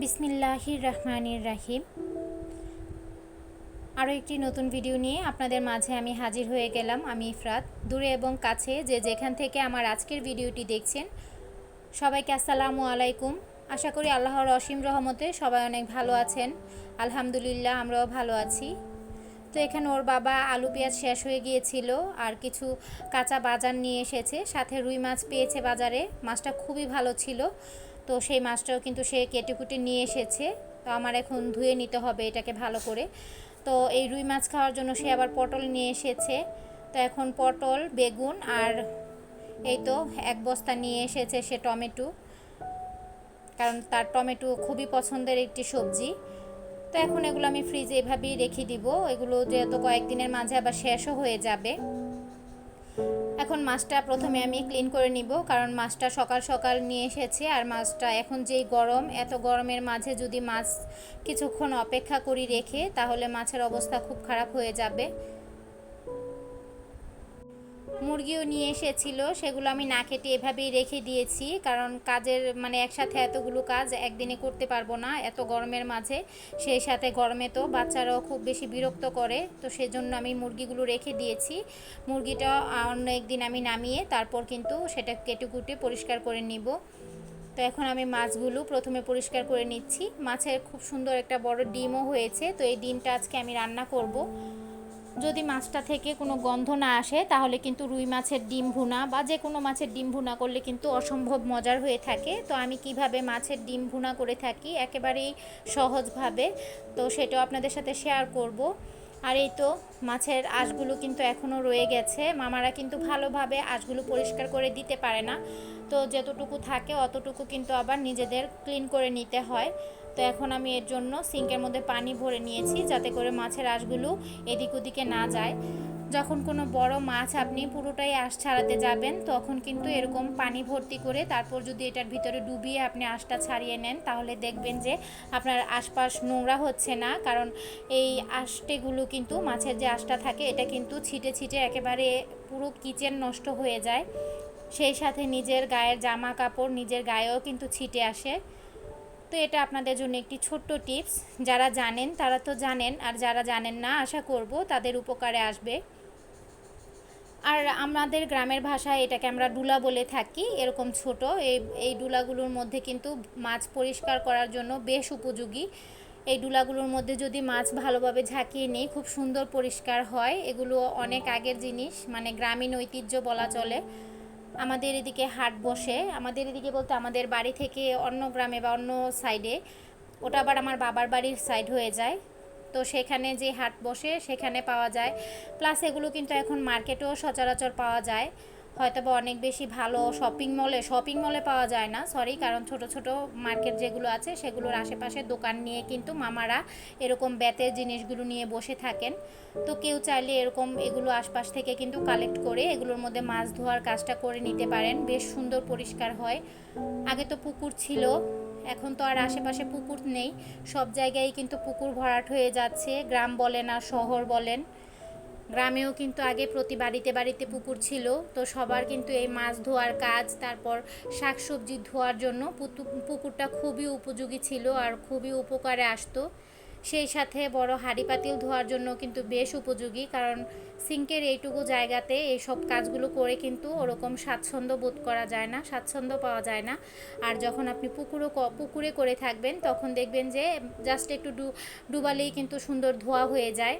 বিসমিল্লাহির রহমানির রাহিম আরও একটি নতুন ভিডিও নিয়ে আপনাদের মাঝে আমি হাজির হয়ে গেলাম আমি ইফরাত। দূরে এবং কাছে যে যেখান থেকে আমার আজকের ভিডিওটি দেখছেন, সবাইকে আসসালামু আলাইকুম। আশা করি আল্লাহর অসীম রহমতে সবাই অনেক ভালো আছেন। আলহামদুলিল্লাহ, আমরাও ভালো আছি। তো এখানে ওর বাবা আলু পেঁয়াজ শেষ হয়ে গিয়েছিল আর কিছু কাঁচা বাজার নিয়ে এসেছে। সাথে রুই মাছ পেয়েছে বাজারে। মাছটা খুবই ভালো ছিল। তো সেই মাছটাও কিন্তু সে কেটে কুটে নিয়ে এসেছে। তো আমার এখন ধুয়ে নিতে হবে এটাকে ভালো করে। তো এই রুই মাছ খাওয়ার জন্য সে আবার পটল নিয়ে এসেছে। তো এখন পটল, বেগুন আর এই তো এক বস্তা নিয়ে এসেছে সে টমেটো। কারণ তার টমেটো খুবই পছন্দের একটি সবজি। তো এখন এগুলো আমি ফ্রিজে এভাবেই রেখে দিব। এগুলো যেহেতু কয়েকদিনের মাঝে আবার শেষও হয়ে যাবে। এখন মাছটা প্রথমে আমি ক্লিন করে নিব, কারণ মাছটা সকাল সকাল নিয়ে এসেছে আর মাছটা এখন যেই গরম, এত গরমের মাঝে যদি মাছ কিছুক্ষণ অপেক্ষা করি রেখে, তাহলে মাছের অবস্থা খুব খারাপ হয়ে যাবে। মুরগিও নিয়ে এসেছিল, সেগুলো আমি না কেটে এভাবেই রেখে দিয়েছি, কারণ কাজের মানে একসাথে এতগুলো কাজ একদিনে করতে পারব না, এত গরমের মাঝে। সেই সাথে গরমে তো বাচ্চারাও খুব বেশি বিরক্ত করে, তো সেজন্য আমি মুরগিগুলো রেখে দিয়েছি। মুরগিটা অন্য একদিন আমি নামিয়ে তারপর কিন্তু সেটা কেটে কুটে পরিষ্কার করে নিব। তো এখন আমি মাছগুলো প্রথমে পরিষ্কার করে নিচ্ছি। মাছের খুব সুন্দর একটা বড় ডিমও হয়েছে, তো এই ডিমটা আজকে আমি রান্না করব। যদি মাছটা থেকে কোনো গন্ধ না আসে, তাহলে কিন্তু রুই মাছের ডিম ভুনা বা যে কোনো মাছের ডিম ভুনা করলে কিন্তু অসম্ভব মজার হয়ে থাকে। তো আমি কীভাবে মাছের ডিম ভুনা করে থাকি একেবারেই সহজভাবে, তো সেটাও আপনাদের সাথে শেয়ার করব। আর এই তো মাছের আঁশগুলো কিন্তু এখনও রয়ে গেছে। মামারা কিন্তু ভালোভাবে আঁশগুলো পরিষ্কার করে দিতে পারে না। তো যতটুকু থাকে অতটুকু কিন্তু আবার নিজেদের ক্লিন করে নিতে হয়। তো এখন আমি এর জন্য সিঙ্কের মধ্যে পানি ভরে নিয়েছি যাতে করে মাছের আঁশগুলো এদিক ওদিকে না যায়। যখন কোনো বড় মাছ আপনি পুরোটাই আঁশ ছাড়াতে যাবেন, তখন কিন্তু এরকম পানি ভর্তি করে তারপর যদি এটার ভিতরে ডুবিয়ে আপনি আঁশটা ছাড়িয়ে নেন, তাহলে দেখবেন যে আপনার আশপাশ নোংরা হচ্ছে না। কারণ এই আঁশটেগুলো কিন্তু মাছের যে আঁশটা থাকে, এটা কিন্তু ছিটে ছিটে একেবারে পুরো কিচেন নষ্ট হয়ে যায়। সেই সাথে নিজের গায়ের জামা কাপড় নিজের গায়েও কিন্তু ছিটে আসে। তো এটা আপনাদের জন্য একটি ছোট্ট টিপস। যারা জানেন, তারা তো জানেন, আর যারা জানেন না, আশা করব তাদের উপকারে আসবে। আর আমাদের গ্রামের ভাষায় এটাকে আমরা ডুলা বলে থাকি, এরকম ছোট। এই এই ডুলাগুলোর মধ্যে কিন্তু মাছ পরিষ্কার করার জন্য বেশ উপযোগী। এই ডুলাগুলোর মধ্যে যদি মাছ ভালোভাবে ঝাঁকিয়ে নিই, খুব সুন্দর পরিষ্কার হয়। এগুলো অনেক আগের জিনিস মানে গ্রামীণ ঐতিহ্য বলা চলে। আমাদের এদিকে হাট বসে। আমাদের এদিকে বলতে আমাদের বাড়ি থেকে অন্য গ্রামে বা অন্য সাইডে ওটা আবার আমার বাবার বাড়ির সাইড হয়ে যায়। তো সেখানে যে হাট বসে সেখানে পাওয়া যায়। প্লাস এগুলো কিন্তু এখন মার্কেটেও সচরাচর পাওয়া যায়। হয়তো বা অনেক বেশি ভালো শপিং মলে শপিং মলে পাওয়া যায় না সরি কারণ ছোট ছোট মার্কেট যেগুলো আছে, সেগুলোর আশেপাশে দোকান নিয়ে কিন্তু মামারা এরকম ব্যাতের জিনিসগুলো নিয়ে বসে থাকেন। তো কেউ চাইলে এরকম এগুলো আশপাশ থেকে কিন্তু কালেক্ট করে এগুলোর মধ্যে মাছ ধোয়ার কাজটা করে নিতে পারেন, বেশ সুন্দর পরিষ্কার হয়। আগে তো পুকুর ছিল, এখন তো আর আশেপাশে পুকুর নেই, সব জায়গায় কিন্তু পুকুর ভরাট হয়ে যাচ্ছে, গ্রাম বলেন আর শহর বলেন। গ্রামেও কিন্তু আগে প্রতি বাড়িতে বাড়িতে পুকুর ছিল, তো সবার কিন্তু এই মাছ ধোয়ার কাজ, তারপর শাকসবজি ধোয়ার জন্য পুকুরটা খুবই উপযোগী ছিল আর খুবই উপকারে আসতো। সেই সাথে বড় হাঁড়ি পাতিল ধোয়ার জন্য কিন্তু বেশ উপযোগী, কারণ সিঙ্কের এইটুকু জায়গাতে এই সব কাজগুলো করে কিন্তু ওরকম স্বাচ্ছন্দ্য বোধ করা যায় না, স্বাচ্ছন্দ্য পাওয়া যায় না। আর যখন আপনি পুকুরও পুকুরে করে থাকবেন, তখন দেখবেন যে জাস্ট একটু ডুবালেই কিন্তু সুন্দর ধোয়া হয়ে যায়।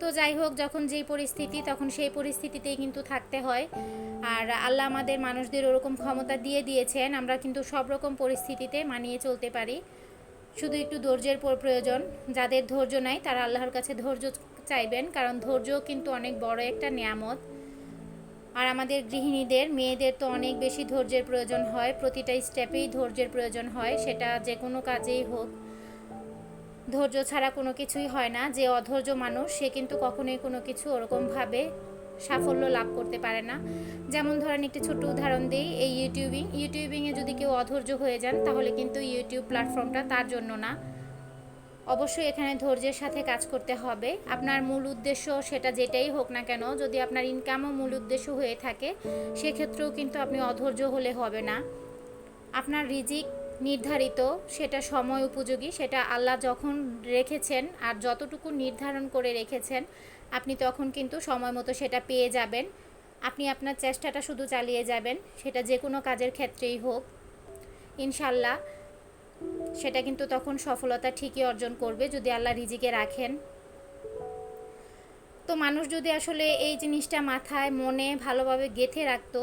তো যাই হোক, যখন যেই পরিস্থিতি, তখন সেই পরিস্থিতিতেই কিন্তু থাকতে হয়। আর আল্লাহ আমাদের মানুষদের ওরকম ক্ষমতা দিয়ে দিয়েছেন, আমরা কিন্তু সব রকম পরিস্থিতিতে মানিয়ে চলতে পারি। শুধু একটু ধৈর্যের প্রয়োজন। যাদের ধৈর্য নাই, তারা আল্লাহর কাছে ধৈর্য চাইবেন, কারণ ধৈর্য কিন্তু অনেক বড় একটা নিয়ামত। আর আমাদের গৃহিণীদের, মেয়েদের তো অনেক বেশি ধৈর্যের প্রয়োজন হয়। প্রতিটা স্টেপেই ধৈর্যের প্রয়োজন হয়, সেটা যে কোনো কাজেই হোক। ধৈর্য ছাড়া কোনো কিছুই হয় না। যে অধৈর্য মানুষ, সে কিন্তু কখনোই কোনো কিছু ওরকমভাবে সাফল্য লাভ করতে পারে না। যেমন ধরেন একটি ছোট্ট উদাহরণ দিই, এই ইউটিউবিং। ইউটিউবিংয়ে যদি কেউ অধৈর্য হয়ে যান, তাহলে কিন্তু ইউটিউব প্ল্যাটফর্মটা তার জন্য না। অবশ্যই এখানে ধৈর্যের সাথে কাজ করতে হবে। আপনার মূল উদ্দেশ্য সেটা যেটাই হোক না কেন, যদি আপনার ইনকামও মূল উদ্দেশ্য হয়ে থাকে, সেক্ষেত্রেও কিন্তু আপনি অধৈর্য হলে হবে না। আপনার রিজিক নির্ধারিত, সেটা সময় উপযোগী, সেটা আল্লাহ যখন রেখেছেন আর যতটুকু নির্ধারণ করে রেখেছেন, আপনি তখন কিন্তু সময় মতো সেটা পেয়ে যাবেন। আপনি আপনার চেষ্টাটা শুধু চালিয়ে যাবেন, সেটা যে কোনো কাজের ক্ষেত্রেই হোক। ইনশাল্লাহ সেটা কিন্তু তখন সফলতা ঠিকই অর্জন করবে যদি আল্লাহ রিজিকে রাখেন। তো মানুষ যদি আসলে এই জিনিসটা মাথায়, মনে ভালোভাবে গেঁথে রাখতো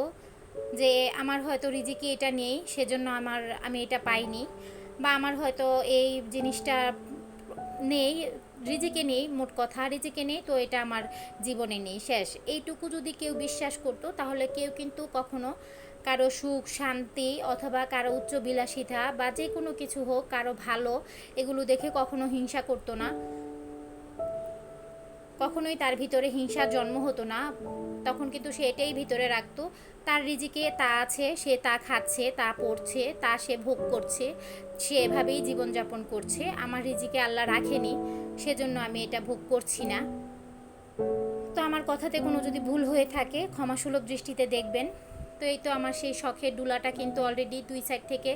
যে আমার হয়তো রিজিকে এটা নেই, সেজন্য আমার, আমি এটা পাইনি। বা আমার হয়তো এই জিনিসটা নেই, রিজিকে নেই, মোট কথা রিজিকে নেই, তো এটা আমার জীবনে নেই, শেষ। এইটুকু যদি কেউ বিশ্বাস করতো, তাহলে কেউ কিন্তু কখনো কারও সুখ, শান্তি অথবা কারও উচ্চ বিলাসিতা বা যে কোনো কিছু হোক, কারও ভালো, এগুলো দেখে কখনো হিংসা করতো না। কখনোই তার ভিতরে হিংসার জন্ম হতো না। তখন কিন্তু সে এটাই ভিতরে রাখতো। তার রিজিকে তা আছে, সে তা খাচ্ছে, তা পড়ছে, তা সে ভোগ করছে, সে এভাবেই জীবনযাপন করছে। আমার রিজিকে আল্লাহ রাখেনি, সেজন্য আমি এটা ভোগ করছি না। তো আমার কথাতে কোনো যদি ভুল হয়ে থাকে, ক্ষমাসুলভ দৃষ্টিতে দেখবেন। তো এই তো আমার সেই শখের ডুলাটা কিন্তু অলরেডি দুই সাইড থেকে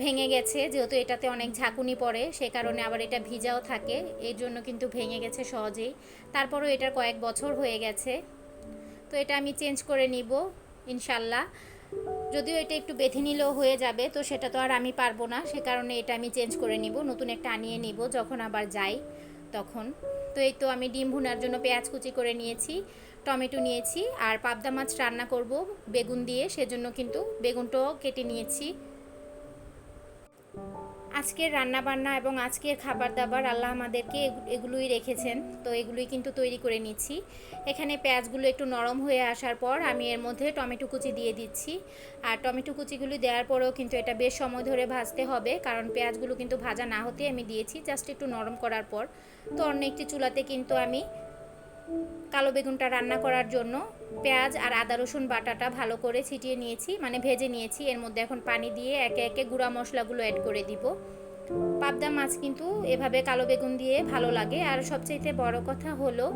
ভেঙে গেছে, যেহেতু এটাতে অনেক ঝাঁকুনি পড়ে, সে কারণে আবার এটা ভিজাও থাকে এই জন্য কিন্তু ভেঙে গেছে সহজেই। তারপরও এটার কয়েক বছর হয়ে গেছে। তো এটা আমি চেঞ্জ করে নিব, ইনশাল্লাহ। যদিও এটা একটু বেঁধে নিলেও হয়ে যাবে, তো সেটা তো আর আমি পারব না, সে কারণে এটা আমি চেঞ্জ করে নিব, নতুন একটা আনিয়ে নিব, যখন আবার যাই তখন। তো এই তো আমি ডিম ভুনার জন্য পেঁয়াজ কুচি করে নিয়েছি, টমেটো নিয়েছি, আর পাবদা মাছ রান্না করব বেগুন দিয়ে, সেজন্য কিন্তু বেগুনটাও কেটে নিয়েছি। আজকের রান্না বান্না এবং আজকের খাবার দাবার আল্লাহ আমাদেরকে এগুলোই রেখেছেন। তো এগুলোই কিন্তু তৈরি করে নিচ্ছি। এখানে পেঁয়াজগুলো একটু নরম হয়ে আসার পর আমি এর মধ্যে টমেটো কুচি দিয়ে দিচ্ছি। আর টমেটো কুচিগুলো দেওয়ার পরেও কিন্তু এটা বেশ সময় ধরে ভাজতে হবে, কারণ পেঁয়াজগুলো কিন্তু ভাজা না হতে আমি দিয়েছি, জাস্ট একটু নরম করার পর। তো অন্য একটি চুলাতে কিন্তু আমি কালো বেগুনটা রান্না করার জন্য পেঁয়াজ আর আদা, রসুন বাটাটা ভালো করে ছিটিয়ে নিয়েছি মানে ভেজে নিয়েছি। এর মধ্যে এখন পানি দিয়ে একে একে গুঁড়া মশলাগুলো অ্যাড করে দিব। পাবদা মাছ কিন্তু এভাবে কালো বেগুন দিয়ে ভালো লাগে। আর সবচেয়ে বড় কথা হলো,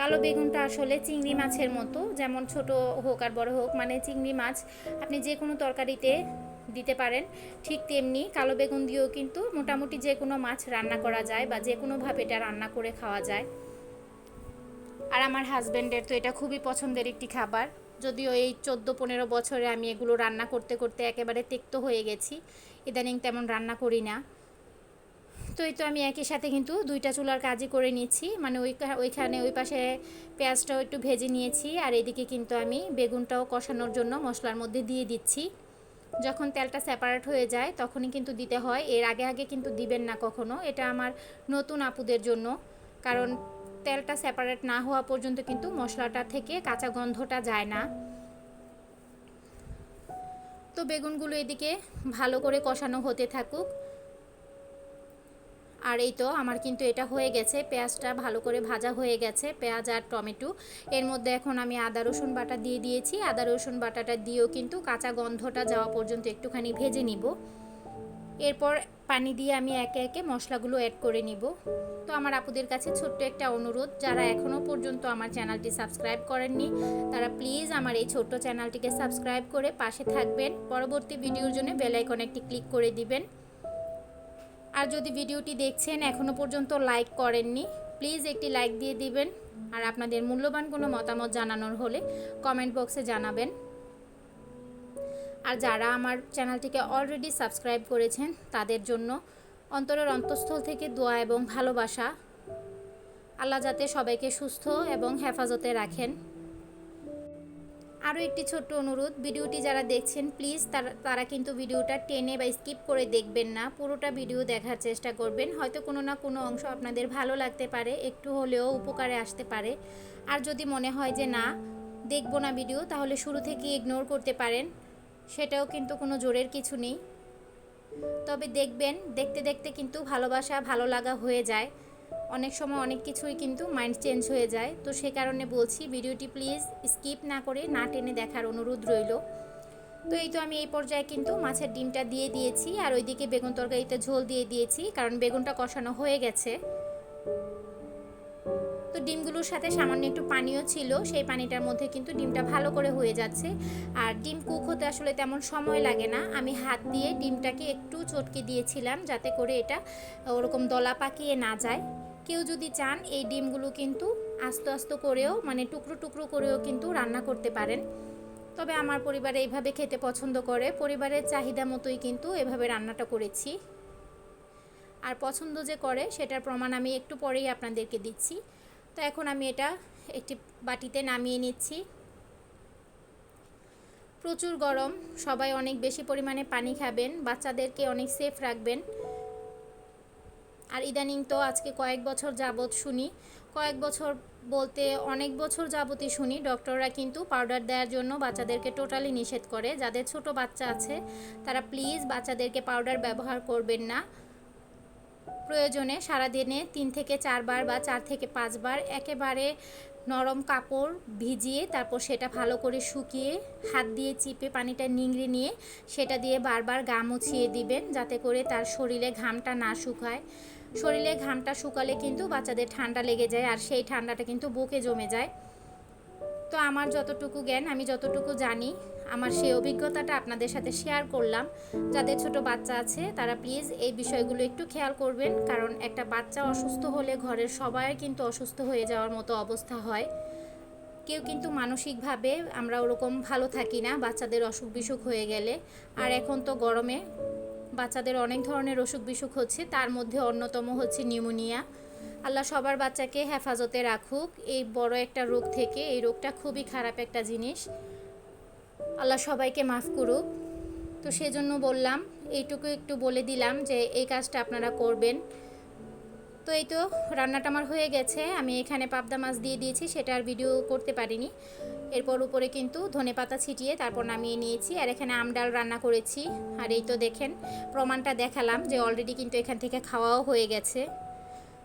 কালো বেগুনটা আসলে চিংড়ি মাছের মতো, যেমন ছোট হোক আর বড় হোক মানে চিংড়ি মাছ আপনি যে কোনো তরকারিতে দিতে পারেন, ঠিক তেমনি কালো বেগুন দিয়েও কিন্তু মোটামুটি যে কোনো মাছ রান্না করা যায় বা যে কোনোভাবে এটা রান্না করে খাওয়া যায়। আর আমার হাজব্যান্ডের তো এটা খুবই পছন্দের একটি খাবার। যদিও এই চোদ্দ পনেরো বছরে আমি এগুলো রান্না করতে করতে একেবারে তেক্ত হয়ে গেছি। ইদানিং তেমন রান্না করি না। তো এই তো আমি একই সাথে কিন্তু দুইটা চুলার কাজই করে নিচ্ছি। মানে ওই ওইখানে ওই পাশে পেঁয়াজটাও একটু ভেজে নিয়েছি। আর এদিকে কিন্তু আমি বেগুনটাও কষানোর জন্য মশলার মধ্যে দিয়ে দিচ্ছি। যখন তেলটা সেপারেট হয়ে যায় তখনই কিন্তু দিতে হয়। এর আগে আগে কিন্তু দিবেন না কখনো। এটা আমার নতুন আপুদের জন্য। কারণ তেলটা সেপারেট না হওয়া পর্যন্ত কিন্তু মশলাটা থেকে কাঁচা গন্ধটা যায় না। তো বেগুনগুলো এদিকে ভালো করে কষানো হতে থাকুক। আর এই তো আমার কিন্তু এটা হয়ে গেছে, পেঁয়াজটা ভালো করে ভাজা হয়ে গেছে, পেঁয়াজ আর টমেটো। এর মধ্যে এখন আমি আদা, রসুন বাটা দিয়ে দিয়েছি। আদা, রসুন বাটাটা দিয়েও কিন্তু কাঁচা গন্ধটা যাওয়া পর্যন্ত একটুখানি ভেজে নিব। এরপর পানি দিয়ে আমি একে একে মশলাগুলো অ্যাড করে নিব। তো আমার আপুদের কাছে ছোট্ট একটা অনুরোধ, যারা এখনও পর্যন্ত আমার চ্যানেলটি সাবস্ক্রাইব করেননি, তারা প্লিজ আমার এই ছোট্ট চ্যানেলটিকে সাবস্ক্রাইব করে পাশে থাকবেন। পরবর্তী ভিডিওর জন্য বেলাইকন একটি ক্লিক করে দিবেন। আর যদি ভিডিওটি দেখছেন এখনও পর্যন্ত লাইক করেননি প্লিজ একটি লাইক দিয়ে দিবেন। আর আপনাদের মূল্যবান কোনো মতামত জানানোর হলে কমেন্ট বক্সে জানাবেন। আর যারা আমার চ্যানেলটিকে অলরেডি সাবস্ক্রাইব করেছেন, তাদের জন্য অন্তরের অন্তঃস্থল থেকে দোয়া এবং ভালোবাসা। আল্লাহ যাতে সবাইকে সুস্থ এবং হেফাজতে রাখেন। আরও একটি ছোট্ট অনুরোধ, ভিডিওটি যারা দেখছেন প্লিজ তারা তারা কিন্তু ভিডিওটা টেনে বা স্কিপ করে দেখবেন না। পুরোটা ভিডিও দেখার চেষ্টা করবেন। হয়তো কোনো না কোনো অংশ আপনাদের ভালো লাগতে পারে, একটু হলেও উপকারে আসতে পারে। আর যদি মনে হয় যে না, দেখব না ভিডিও, তাহলে শুরু থেকে ইগনোর করতে পারেন। সেটাও কিন্তু কোনো জোরের কিছু নেই। তবে দেখবেন, দেখতে দেখতে কিন্তু ভালোবাসা ভালো লাগা হয়ে যায়। অনেক সময় অনেক কিছুই কিন্তু মাইন্ড চেঞ্জ হয়ে যায়। তো সে কারণে বলছি, ভিডিওটি প্লিজ স্কিপ না করে না টেনে দেখার অনুরোধ রইল। তো এই তো আমি এই পর্যায়ে কিন্তু মাছের ডিমটা দিয়ে দিয়েছি আর ওইদিকে বেগুন তরকারিতে ঝোল দিয়ে দিয়েছি, কারণ বেগুনটা কষানো হয়ে গেছে। তো ডিমগুলোর সাথে সামান্য একটু পানিও ছিল, সেই পানিটার মধ্যে কিন্তু ডিমটা ভালো করে হয়ে যাচ্ছে। আর ডিম কুক হতে আসলে তেমন সময় লাগে না। আমি হাত দিয়ে ডিমটাকে একটু চটকে দিয়েছিলাম যাতে করে এটা ওরকম দলা পাকিয়ে না যায়। কেউ যদি চান, এই ডিমগুলো কিন্তু আস্তে আস্তে করেও মানে টুকরো টুকরো করেও কিন্তু রান্না করতে পারেন। তবে আমার পরিবারে এইভাবে খেতে পছন্দ করে। পরিবারের চাহিদা মতোই কিন্তু এভাবে রান্নাটা করেছি। আর পছন্দ যে করে, সেটার প্রমাণ আমি একটু পরেই আপনাদেরকে দিচ্ছি। তো এখন আমি এটা একটি বাটিতে নামিয়ে নিচ্ছি। প্রচুর গরম, সবাই অনেক বেশি পরিমাণে পানি খাবেন, বাচ্চাদেরকে অনেক সেফ রাখবেন। আর ইদানিং তো আজকে কয়েক বছর যাবৎ শুনি, কয়েক বছর বলতে অনেক বছর যাবতই শুনি ডক্টররা কিন্তু পাউডার দেওয়ার জন্য বাচ্চাদেরকে টোটালি নিষেধ করে। যাদের ছোট বাচ্চা আছে, তারা প্লিজ বাচ্চাদেরকে পাউডার ব্যবহার করবেন না। প্রয়োজনে সারাদিনে তিন থেকে চারবার বা চার থেকে পাঁচবার একেবারে নরম কাপড় ভিজিয়ে তারপর সেটা ভালো করে শুকিয়ে হাত দিয়ে চিপে পানিটা নিংড়ে নিয়ে সেটা দিয়ে বারবার গা মুছিয়ে দিবেন যাতে করে তার শরীরে ঘামটা না শুকায়। শরীরে ঘামটা শুকালে কিন্তু বাচ্চাদের ঠান্ডা লেগে যায় আর সেই ঠান্ডাটা কিন্তু বুকে জমে যায়। তো আমার যতটুকু জ্ঞান, আমি যতটুকু জানি, আমার সেই অভিজ্ঞতাটা আপনাদের সাথে শেয়ার করলাম। যাদের ছোট বাচ্চা আছে, তারা প্লিজ এই বিষয়গুলো একটু খেয়াল করবেন। কারণ একটা বাচ্চা অসুস্থ হলে ঘরের সবাই কিন্তু অসুস্থ হয়ে যাওয়ার মতো অবস্থা হয়। কেউ কিন্তু মানসিকভাবে আমরা ওরকম ভালো থাকি না, বাচ্চাদের অসুখ বিসুখ হয়ে গেলে। আর এখন তো গরমে বাচ্চাদের অনেক ধরনের অসুখ বিসুখ হচ্ছে, তার মধ্যে অন্যতম হচ্ছে নিউমোনিয়া। আল্লাহ সবার বাচ্চাকে হেফাজতে রাখুক। এই বড় একটা রোগ থেকে এই রোগটা খুবই খারাপ একটা জিনিস। আল্লাহ সবাইকে মাফ করুক। তো সেজন্য বললাম, এইটুকু একটু বলে দিলাম যে এই কাজটা আপনারা করবেন। তো এই তো রান্নাটা আমার হয়ে গেছে। আমি এখানে পাবদা মাছ দিয়ে দিয়েছি, সেটা আর ভিডিও করতে পারিনি। এরপর উপরে কিন্তু ধনে পাতা ছিটিয়ে তারপর নামিয়ে নিয়েছি। আর এখানে আম ডাল রান্না করেছি। আর এই তো দেখেন, প্রমাণটা দেখালাম যে অলরেডি কিন্তু এখান থেকে খাওয়াও হয়ে গেছে।